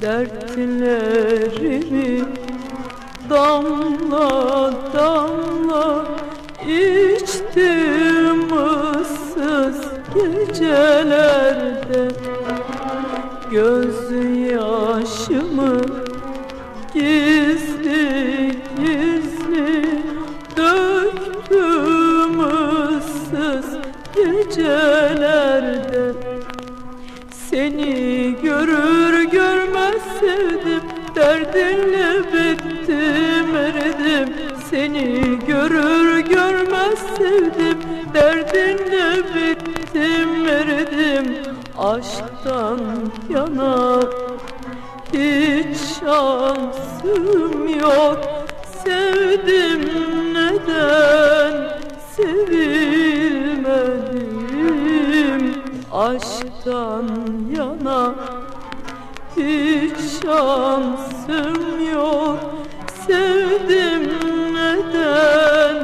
Dertlerimi damla damla içtim ıssız gecelerde. Göz yaşımı gizli gizli döktüm ıssız gecelerde. Seni görür sevdim Derdinle bittim eridim. Seni görür görmez sevdim Derdinle bittim eridim. Aşktan yana hiç şansım yok. Sevdim neden sevilmedim? Aşktan yana hiç şansım yok Sevdim neden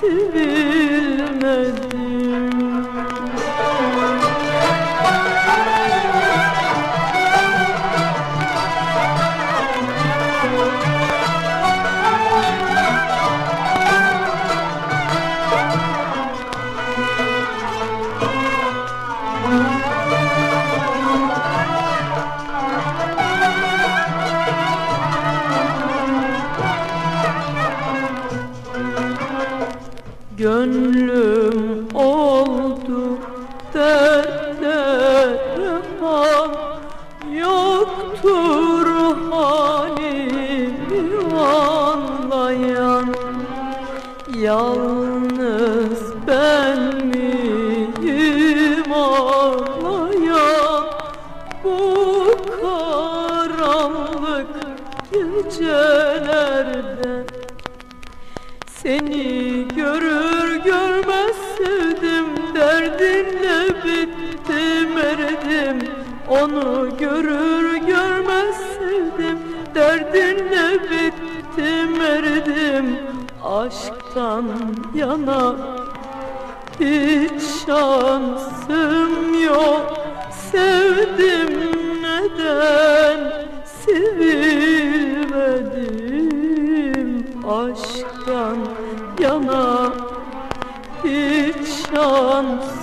sevilmedim Gönlüm oldu dertlere han Yoktur halimi anlayan. Yalnız ben miyim ağlayan? Bu karanlık gecelerde seni görür bittim eridim Onu görür görmez sevdim. Derdinle bittim eridim Aşktan yana hiç şansım yok. Sevdim neden sevilmedim? Aşktan yana hiç şansım